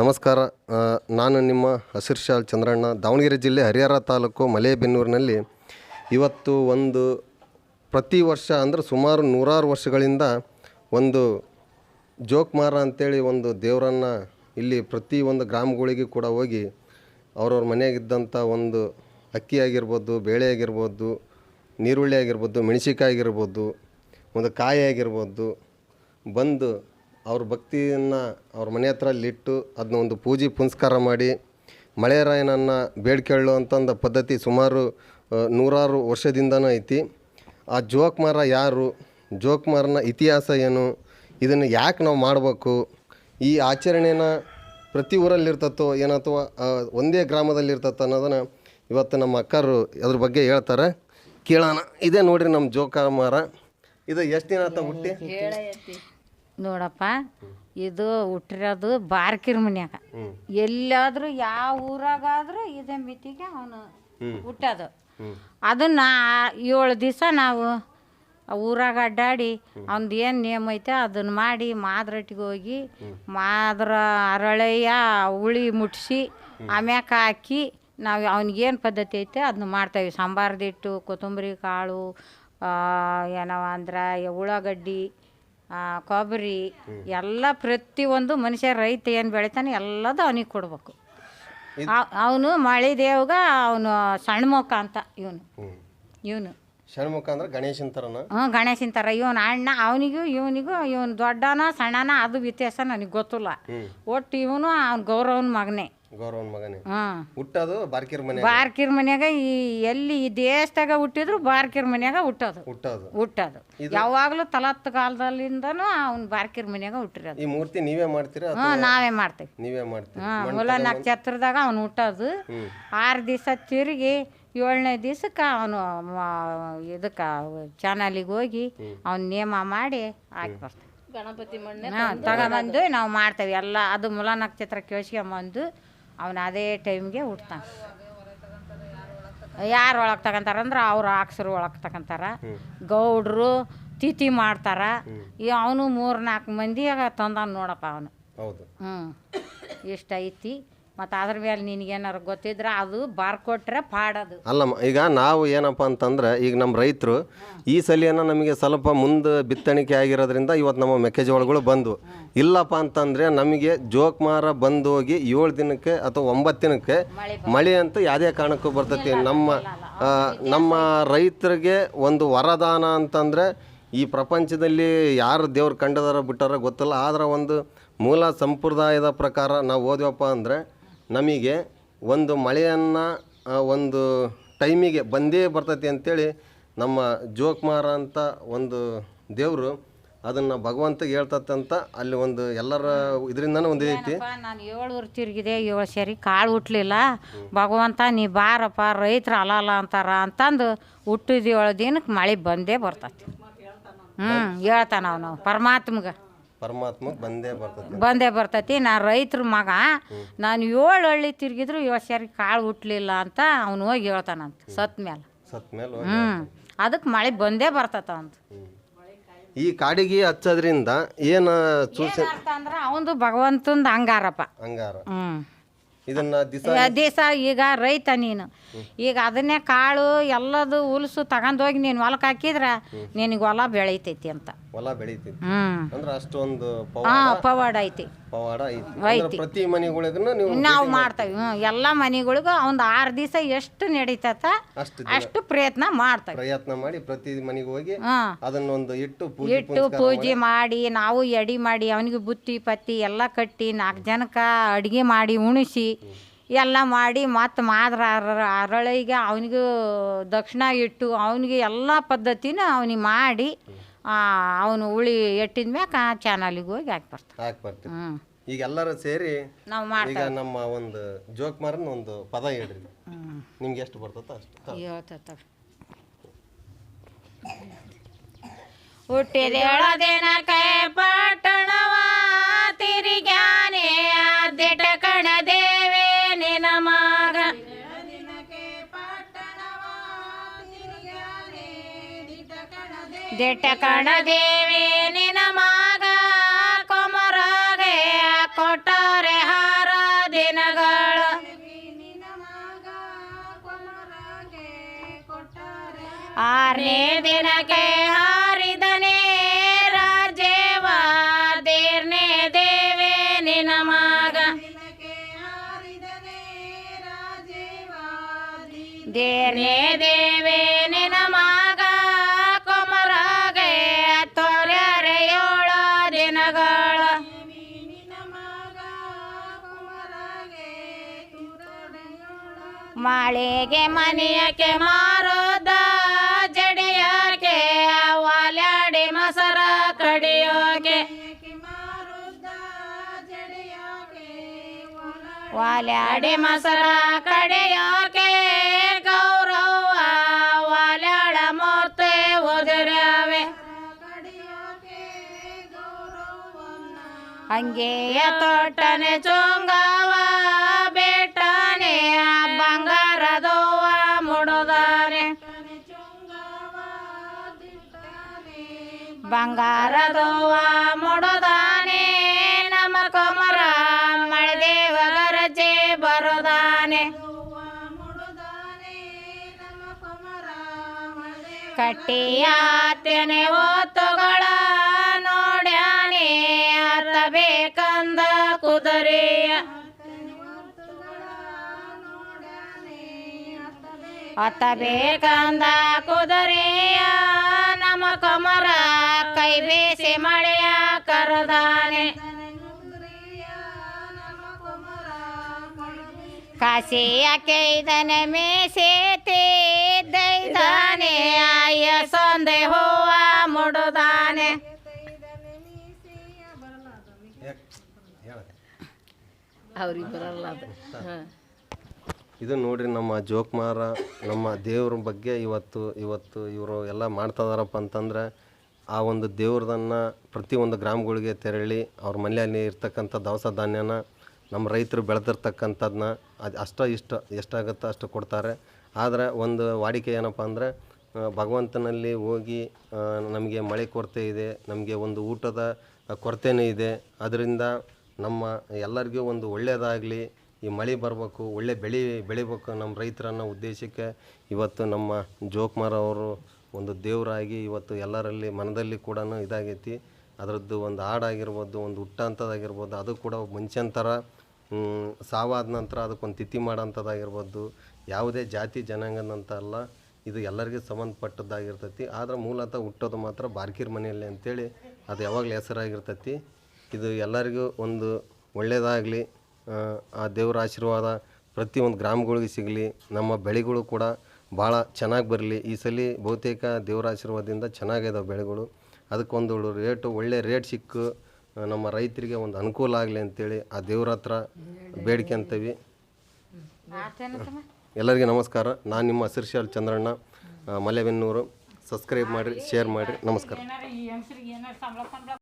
ನಮಸ್ಕಾರ. ನಾನು ನಿಮ್ಮ ಹಸಿರ್ಶಾಲ್ ಚಂದ್ರಣ್ಣ. ದಾವಣಗೆರೆ ಜಿಲ್ಲೆ ಹರಿಹರ ತಾಲೂಕು ಮಲೆಬೆನ್ನೂರಿನಲ್ಲಿ ಇವತ್ತು ಒಂದು ಪ್ರತಿ ವರ್ಷ ಅಂದರೆ ಸುಮಾರು ನೂರಾರು ವರ್ಷಗಳಿಂದ ಒಂದು ಜೋಕ್ಮಾರ ಅಂತೇಳಿ ಒಂದು ದೇವರನ್ನು ಇಲ್ಲಿ ಪ್ರತಿ ಒಂದು ಗ್ರಾಮಗಳಿಗೆ ಕೂಡ ಹೋಗಿ ಅವ್ರವ್ರ ಮನೆಯಾಗಿದ್ದಂಥ ಒಂದು ಅಕ್ಕಿ ಆಗಿರ್ಬೋದು ಬೇಳೆ ಆಗಿರ್ಬೋದು ನೀರುಳ್ಳಿ ಆಗಿರ್ಬೋದು, ಮೆಣಸಿಕಾಯಿ ಆಗಿರ್ಬೋದು, ಒಂದು ಕಾಯಿ ಆಗಿರ್ಬೋದು, ಬಂದು ಅವ್ರ ಭಕ್ತಿಯನ್ನು ಅವ್ರ ಮನೆ ಹತ್ರ ಅದನ್ನ ಒಂದು ಪೂಜೆ ಪುನಸ್ಕಾರ ಮಾಡಿ ಮಳೆರಾಯನನ್ನು ಬೇಡ್ಕೊಳ್ಳೋ ಅಂತಂದ ಪದ್ಧತಿ ಸುಮಾರು ನೂರಾರು ವರ್ಷದಿಂದನೂ ಐತಿ. ಆ ಜೋಕ್ಮಾರ ಯಾರು? ಜೋಕ್ಮಾರನ ಇತಿಹಾಸ ಏನು? ಇದನ್ನು ಯಾಕೆ ನಾವು ಮಾಡಬೇಕು? ಈ ಆಚರಣೆನ ಪ್ರತಿ ಊರಲ್ಲಿ ಇರ್ತತ್ತೋ ಏನೋ ಅಥವಾ ಒಂದೇ ಗ್ರಾಮದಲ್ಲಿ ಇರ್ತತ್ತೋ ಅನ್ನೋದನ್ನು ಇವತ್ತು ನಮ್ಮ ಅಕ್ಕರು ಅದ್ರ ಬಗ್ಗೆ ಹೇಳ್ತಾರೆ. ಕೇಳೋಣ. ಇದೇ ನೋಡ್ರಿ ನಮ್ಮ ಜೋಕಮಾರ. ಇದು ಎಷ್ಟು ದಿನ ಹುಟ್ಟಿ? ನೋಡಪ್ಪ ಇದು ಹುಟ್ಟಿರೋದು ಬಾರ್ಕಿರ್ ಮನ್ಯಾಗ. ಎಲ್ಲಾದ್ರೂ ಯಾವ ಊರಾಗಾದ್ರೂ ಇದೇ ಮಿತಿಗೆ ಅವನು. ಹುಟ್ಟೋದು. ಅದನ್ನ ಏಳು ದಿವಸ ನಾವು ಊರಾಗ ಅಡ್ಡಾಡಿ ಅವ್ನ್ದು ಏನು ನೇಮ ಐತೆ ಅದನ್ನ ಮಾಡಿ ಮಾದ್ರಟ್ಟಿಗೆ ಹೋಗಿ ಮಾದ್ರ ಅರಳೆಯ ಹುಳಿ ಮುಟ್ಸಿ ಆಮ್ಯಾಕ ಹಾಕಿ ನಾವು ಅವ್ನಿಗೇನು ಪದ್ಧತಿ ಐತೆ ಅದನ್ನ ಮಾಡ್ತೇವೆ. ಸಾಂಬಾರ್ದಿಟ್ಟು ಕೊತ್ತಂಬರಿ ಕಾಳು ಏನವ ಅಂದ್ರೆ ಉಳ್ಳಾಗಡ್ಡಿ ಕೊಬ್ಬರಿ ಎಲ್ಲ ಪ್ರತಿಯೊಂದು ಮನುಷ್ಯ ರೈತ ಏನು ಬೆಳಿತಾನೆ ಎಲ್ಲದೂ ಅವನಿಗೆ ಕೊಡ್ಬೇಕು. ಅವನು ಮಳೆ ದೇವ್ಗ ಅವನು ಸಣ್ಣ ಮೊಕ್ಕ ಅಂತ ಇವನು. ಇವನು. ಷಣ್ಮುಖ ಅಂದ್ರೆ ಗಣೇಶನ ಥರನ ಹ್ಞೂ ಗಣೇಶನ ಥರ ಇವನು ಅಣ್ಣ ಅವನಿಗೂ ಇವನಿಗೂ ಇವನು ದೊಡ್ಡನ ಸಣ್ಣನ ಅದು ವ್ಯತ್ಯಾಸ ನನಗೆ ಗೊತ್ತಿಲ್ಲ. ಒಟ್ಟು ಇವನು ಅವ್ನ ಗೌರವನ ಮಗನೇ. ಗೌರವನ ಮಗನೇ. ಹಾಂ ಹುಟ್ಟೋದು ಬಾರ್ಕಿರ್ ಮನೆ ಬಾರ್ಕಿರ್ ಮನ್ಯಾಗ ಈ ಎಲ್ಲಿ ಈ ದೇಶದಾಗ ಹುಟ್ಟಿದ್ರು ಬಾರ್ಕಿರ್ ಮನ್ಯಾಗ ಹುಟ್ಟೋದು. ಹುಟ್ಟೋದು. ಹುಟ್ಟೋದು. ಯಾವಾಗಲೂ ತಲತ್ತು ಕಾಲದಲ್ಲಿಂದನೂ ಅವ್ನು ಬಾರ್ಕಿರ್ ಮನ್ಯಾಗ ಹುಟ್ಟಿರೋದು. ಈ ಮೂರ್ತಿ ನೀವೇ ಮಾಡ್ತೀರಾ ಹಾಂ ನಾವೇ ಮಾಡ್ತೇವೆ. ನೀವೇ ಮಾಡ್ತೀರಾ? ಹಾಂ ಮೂಲ ನಕ್ಷತ್ರದಾಗ ಅವನು ಹುಟ್ಟೋದು. ಆರು ದಿವಸ ತಿರುಗಿ ಏಳನೇ ದಿವ್ಸಕ್ಕೆ ಅವನು ಇದಕ್ಕೆ ಚಾನಲಿಗೆ ಹೋಗಿ ಅವ್ನ ನೇಮ ಮಾಡಿ ಹಾಕಿ ಬರ್ತಾನೆ. ಗಣಪತಿ ಮಣ್ಣು ಹಾಂ ತಗೊಂಬಂದು ನಾವು ಮಾಡ್ತೇವೆ. ಎಲ್ಲ ಅದು ಮುಲ ನಕ್ಷತ್ರ ಕೇಳಿಸ್ಕೊಂಬಂದು ಅವನು ಅದೇ ಟೈಮ್ಗೆ ಹುಟ್ತಾನೆ. ಯಾರು ಒಳಗೆ ತಗೊಂತಾರಂದ್ರೆ ಅವ್ರು ಆಕ್ಸರು ಒಳಗೆ ತಗೊಂತಾರ. ಗೌಡ್ರು ತಿಥಿ ಮಾಡ್ತಾರ. ಈ ಅವನು ಮೂರು ನಾಲ್ಕು ಮಂದಿಯಾಗ ತಂದಾನ ನೋಡಪ್ಪ ಅವನು. ಹೌದು. ಹ್ಞೂ ಇಷ್ಟ ಐತಿ. ಮತ್ತು ಅದ್ರ ಮೇಲೆ ನಿನಗೇನಾರು ಗೊತ್ತಿದ್ರೆ ಅದು ಬಾರ್ಕೊಟ್ರೆ ಪಾಡೋದು. ಅಲ್ಲಮ್ಮ ಈಗ ನಾವು ಏನಪ್ಪ ಅಂತಂದ್ರೆ ಈಗ ನಮ್ಮ ರೈತರು ಈ ಸಲಿಯನ್ನ ನಮಗೆ ಸ್ವಲ್ಪ ಮುಂದೆ ಬಿತ್ತಣಿಕೆ ಆಗಿರೋದ್ರಿಂದ ಇವತ್ತು ನಮ್ಮ ಮೆಕ್ಕೆಜೋಳಗಳು ಬಂದು ಇಲ್ಲಪ್ಪ ಅಂತಂದರೆ ನಮಗೆ ಜೋಕ್ಮಾರ ಬಂದು ಹೋಗಿ ಏಳು ದಿನಕ್ಕೆ ಅಥವಾ ಒಂಬತ್ತು ದಿನಕ್ಕೆ ಮಳೆ ಅಂತ ಯಾವುದೇ ಕಾರಣಕ್ಕೂ ಬರ್ತೈತಿ. ನಮ್ಮ ನಮ್ಮ ರೈತರಿಗೆ ಒಂದು ವರದಾನ ಅಂತಂದರೆ ಈ ಪ್ರಪಂಚದಲ್ಲಿ ಯಾರು ದೇವ್ರು ಕಂಡದಾರ ಬಿಟ್ಟಾರ ಗೊತ್ತಿಲ್ಲ. ಆದ್ರೆ ಒಂದು ಮೂಲ ಸಂಪ್ರದಾಯದ ಪ್ರಕಾರ ನಾವು ಓದ್ವಪ್ಪ ಅಂದರೆ ನಮಗೆ ಒಂದು ಮಳೆಯನ್ನು ಒಂದು ಟೈಮಿಗೆ ಬಂದೇ ಬರ್ತೈತಿ ಅಂತೇಳಿ ನಮ್ಮ ಜೋಕ್ಮಾರ ಅಂತ ಒಂದು ದೇವರು ಅದನ್ನು ಭಗವಂತಗೆ ಹೇಳ್ತತ್ತಂತ ಅಲ್ಲಿ ಒಂದು ಎಲ್ಲರ ಇದರಿಂದನೂ ಒಂದು ಐತಿ. ನಾನು ಏಳು ಊರು ತಿರುಗಿದೆ ಏಳು ಸರಿ ಕಾಳು ಹುಟ್ಲಿಲ್ಲ. ಭಗವಂತ ನೀ ಬಾರಪ್ಪ ರೈತರು ಅಲಲ್ಲ ಅಂತಾರ ಅಂತಂದು ಹುಟ್ಟಿದ ಏಳು ದಿನಕ್ಕೆ ಮಳೆ ಬಂದೇ ಬರ್ತೈತಿ. ಹ್ಞೂ ಹೇಳ್ತಾನ ಅವನು ಪರಮಾತ್ಮಗೆ. ಪರಮಾತ್ಮ ಬಂದೇ ಬರ್ತೈತಿ. ಬಂದೇ ಬರ್ತೈತಿ. ನಾ ರೈತರ ಮಗ ನಾನು ಏಳು ಹಳ್ಳಿ ತಿರುಗಿದ್ರು ಸರಿ ಕಾಳು ಹುಟ್ಲಿಲ್ಲ ಅಂತ ಅವನು ಹೋಗಿ ಹೇಳ್ತಾನಂತ ಸತ್ ಮೇಲೆ ಸತ್ ಮೇಲೆ ಹ್ಞೂ ಅದಕ್ಕೆ ಮಳೆ ಬಂದೇ ಬರ್ತತ ಅಂತ ಈ ಕಾಡಿಗೆ ಹಚ್ಚೋದ್ರಿಂದ ಏನು ಸೂಚನೆ ಅಂದ್ರೆ ಅವಂದು ಭಗವಂತಂದು ಹಂಗಾರಪ್ಪ ಹಂಗಾರ ಹ್ಞೂ ಇದನ್ನ ದಿಸ ದಿವಸ ಈಗ ರೈತ ನೀನು. ಈಗ ಅದನ್ನೇ ಕಾಳು ಎಲ್ಲದು ಉಲ್ಸು ತಗೊಂಡೋಗಿ ನೀನು ಹೊಲಕ್ಕೆ ಹಾಕಿದ್ರೆ ನಿನಗೆ ಹೊಲ ಬೆಳೀತೈತಿ ಅಂತ. ಹೊಲ ಅಂದ್ರೆ ಅಷ್ಟೊಂದು ಹಾಂ ಪವಾಡ ಐತಿ. ಪವಾಡ ಐತಿ. ಅಂದ್ರೆ ಪ್ರತಿ ಮನೆಗಳಿಗೂ ನೀವು ನಾವು ಮಾಡ್ತೇವೆ. ಹ್ಞೂ ಎಲ್ಲ ಮನೆಗಳಿಗೂ ಒಂದು ಆರು ದಿವಸ ಎಷ್ಟು ನಡೀತತ ಅಷ್ಟು ಅಷ್ಟು ಪ್ರಯತ್ನ ಮಾಡ್ತೇವೆ. ಪ್ರಯತ್ನ ಮಾಡಿ ಪ್ರತಿ ಮನೆಗೆ ಹೋಗಿ ಅದನ್ನೊಂದು ಇಟ್ಟು ಪೂಜೆ ಇಟ್ಟು ಪೂಜೆ ಮಾಡಿ ನಾವು ಎಡಿ ಮಾಡಿ ಅವನಿಗೆ ಬುತ್ತಿ ಪತ್ತಿ ಎಲ್ಲ ಕಟ್ಟಿ ನಾಲ್ಕು ಜನಕ್ಕೆ ಅಡುಗೆ ಮಾಡಿ ಉಣಿಸಿ ಎಲ್ಲ ಮಾಡಿ ಮತ್ತೆ ಮಾದ್ರ ಅರ- ಅರಳಿಗೆ ಅವನಿಗೂ ದಕ್ಷಿಣ ಇಟ್ಟು ಅವನಿಗೆ ಎಲ್ಲ ಪದ್ಧತಿನೂ ಅವನಿಗೆ ಮಾಡಿ ಅವನು ಉಳಿ ಎಟ್ಟಿದ ಮ್ಯಾಕ ಚಾನಲಿಗೆ ಹೋಗಿ ಹಾಕಿ ಬರ್ತಾನೆ. ಹಾಕಿ ಬರ್ತೀವಿ ಹ್ಞೂ ಈಗ ಎಲ್ಲರೂ ಸೇರಿ ನಾವು ಮಾಡ್ತೇವೆ ಈಗ ನಮ್ಮ ಒಂದು ಜೋಕ್ ಮಾರನ್ ಒಂದು ಪದ ಹೇಳ್ರಿ. ನಿಮ್ಗೆ ಎಷ್ಟು ಬರ್ತದ ಅಷ್ಟು ಹುಟ್ಟಿದೆ ಹುಟ್ಟಿದೇಳ ಕೈ ಪಟ್ಟಣವ ತಿರುಗ್ಯಾನೆ ದಿಟ ದಿಟ ಕಣ ದೇವಿ ನಿನ ಮಗ ಕೊಮರಗೆ ಕೊಟ್ಟರೆ ಹಾರ ದಿನಗಳ. ಆರನೇ ದಿನಕ್ಕೆ ಹಾರಿದನೇ ರಾಜೇವ, ದೇರ್ನೇ ದೇವೆ ನಿನ ಮಗ. ದೇರ್ನೇ ದೇವೆ ಮಾಳಿಗೆ ಮನೆಯಕ್ಕೆ ಮಾರೋದ ಜಡಿಯಕ್ಕೆ ವಾಲ್ಯಾಡಿ ಮಸರ ಕಡಿಯೋಕೆ. ವಾಲ್ಯಾಡಿ ಮಸರ ಕಡಿಯೋಕೆ ಗೌರವ ವಾಲ್ಯಾಳ ಮೂರ್ತಿ ಉದುರವೆ. ಹಂಗೆಯ ತೋಟನೆ ಚೊಂಗವ ಬಂಗಾರದವ್ವ ಮೊಡದಾನೆ ನಮ್ಮ ಕೊಮರ ಮಳೆದೇವ ಗರಜೆ ಬರುದಾನೆ. ಕಟ್ಟಿಯಾತ್ಯನೆ ಓತುಗಳ ನೋಡ್ಯಾನೆ ಅತ್ತ ಬೇಕಂದ ಕುದುರೆಯ ಅತ್ತ ಬೇಕಂದ ಕುದುರೆಯ ನಮ್ಮ ಕಮರ ಕೈ ಬೀಸಿ ಮಳೆಯ ಕರದಾನೆ. ಕಾಸಿಯ ಕೈದನೆ ಮೇಸೇತಿ ದೈದಾನೆ ಆಯ ಸಂದೆ ಹೂವ ಮುಡುದಾನೆ. ಅವ್ರಿಗೆ ಬರಲ್ಲ ಅದು. ಹಾಂ. ಇದು ನೋಡ್ರಿ ನಮ್ಮ ಜೋಕುಮಾರ, ನಮ್ಮ ದೇವ್ರ ಬಗ್ಗೆ ಇವತ್ತು ಇವತ್ತು ಇವರು ಎಲ್ಲ ಮಾಡ್ತಾ ಇದಾರಪ್ಪ ಅಂತಂದ್ರೆ ಆ ಒಂದು ದೇವ್ರದನ್ನು ಪ್ರತಿಯೊಂದು ಗ್ರಾಮಗಳಿಗೆ ತೆರಳಿ ಅವ್ರ ಮನೆಯಲ್ಲಿ ಇರ್ತಕ್ಕಂಥ ದವಸ ಧಾನ್ಯನ ನಮ್ಮ ರೈತರು ಬೆಳೆದಿರ್ತಕ್ಕಂಥದ್ದನ್ನ ಅದು ಅಷ್ಟ ಇಷ್ಟ, ಎಷ್ಟಾಗುತ್ತೋ ಅಷ್ಟು ಕೊಡ್ತಾರೆ. ಆದರೆ ಒಂದು ವಾಡಿಕೆ ಏನಪ್ಪ ಅಂದರೆ ಭಗವಂತನಲ್ಲಿ ಹೋಗಿ ನಮಗೆ ಮಳೆ ಕೊರತೆ ಇದೆ, ನಮಗೆ ಒಂದು ಊಟದ ಕೊರತೆನೇ ಇದೆ. ಅದರಿಂದ ನಮ್ಮ ಎಲ್ಲರಿಗೂ ಒಂದು ಒಳ್ಳೆಯದಾಗಲಿ ಈ ಮಳೆ ಬರಬೇಕು, ಒಳ್ಳೆ ಬೆಳೆ ಬೆಳಿಬೇಕು ನಮ್ಮ ರೈತರನ್ನ ಉದ್ದೇಶಕ್ಕೆ ಇವತ್ತು ನಮ್ಮ ಜೋಕುಮಾರ್ ಅವರು ಒಂದು ದೇವರಾಗಿ ಇವತ್ತು ಎಲ್ಲರಲ್ಲಿ ಮನದಲ್ಲಿ ಕೂಡ ಇದಾಗೈತಿ. ಅದರದ್ದು ಒಂದು ಹಾಡಾಗಿರ್ಬೋದು, ಒಂದು ಹುಟ್ಟಂಥದ್ದಾಗಿರ್ಬೋದು ಅದು ಕೂಡ ಮನುಷ್ಯನ ಥರ ಸಾವಾದ ನಂತರ ಅದಕ್ಕೊಂದು ತಿಥಿ ಮಾಡೋಂಥದ್ದಾಗಿರ್ಬೋದು ಯಾವುದೇ ಜಾತಿ ಜನಾಂಗದಂತ ಅಲ್ಲ, ಇದು ಎಲ್ಲರಿಗೂ ಸಂಬಂಧಪಟ್ಟದ್ದಾಗಿರ್ತೈತಿ. ಆದ್ರೆ ಮೂಲತಃ ಹುಟ್ಟೋದು ಮಾತ್ರ ಬಾರ್ಕಿರ್ ಮನೆಯಲ್ಲಿ ಅಂತೇಳಿ ಅದು ಯಾವಾಗಲೂ ಹೆಸರಾಗಿರ್ತೈತಿ. ಇದು ಎಲ್ಲರಿಗೂ ಒಂದು ಒಳ್ಳೆಯದಾಗಲಿ ಆ ದೇವರ ಆಶೀರ್ವಾದ ಪ್ರತಿಯೊಂದು ಗ್ರಾಮಗಳಿಗೆ ಸಿಗಲಿ, ನಮ್ಮ ಬೆಳೆಗಳು ಕೂಡ ಭಾಳ ಚೆನ್ನಾಗಿ ಬರಲಿ. ಈ ಸಲ ಬಹುತೇಕ ದೇವರ ಆಶೀರ್ವಾದದಿಂದ ಚೆನ್ನಾಗಿದಾವೆ ಬೆಳೆಗಳು. ಅದಕ್ಕೊಂದು ರೇಟು, ಒಳ್ಳೆ ರೇಟ್ ಸಿಕ್ಕು. ನಮ್ಮ ರೈತರಿಗೆ ಒಂದು ಅನುಕೂಲ ಆಗಲಿ ಅಂತೇಳಿ ಆ ದೇವ್ರ ಹತ್ರ ಬೇಡಿಕೆ ಅಂತೀವಿ. ಎಲ್ಲರಿಗೂ ನಮಸ್ಕಾರ. ನಾನು ನಿಮ್ಮ ಹಸಿರ್ಶಾಲ್ ಚಂದ್ರಣ್ಣ. ಮಲೆಬೆನ್ನೂರು ಸಬ್ಸ್ಕ್ರೈಬ್ ಮಾಡಿರಿ ಶೇರ್ ಮಾಡಿರಿ. ನಮಸ್ಕಾರ.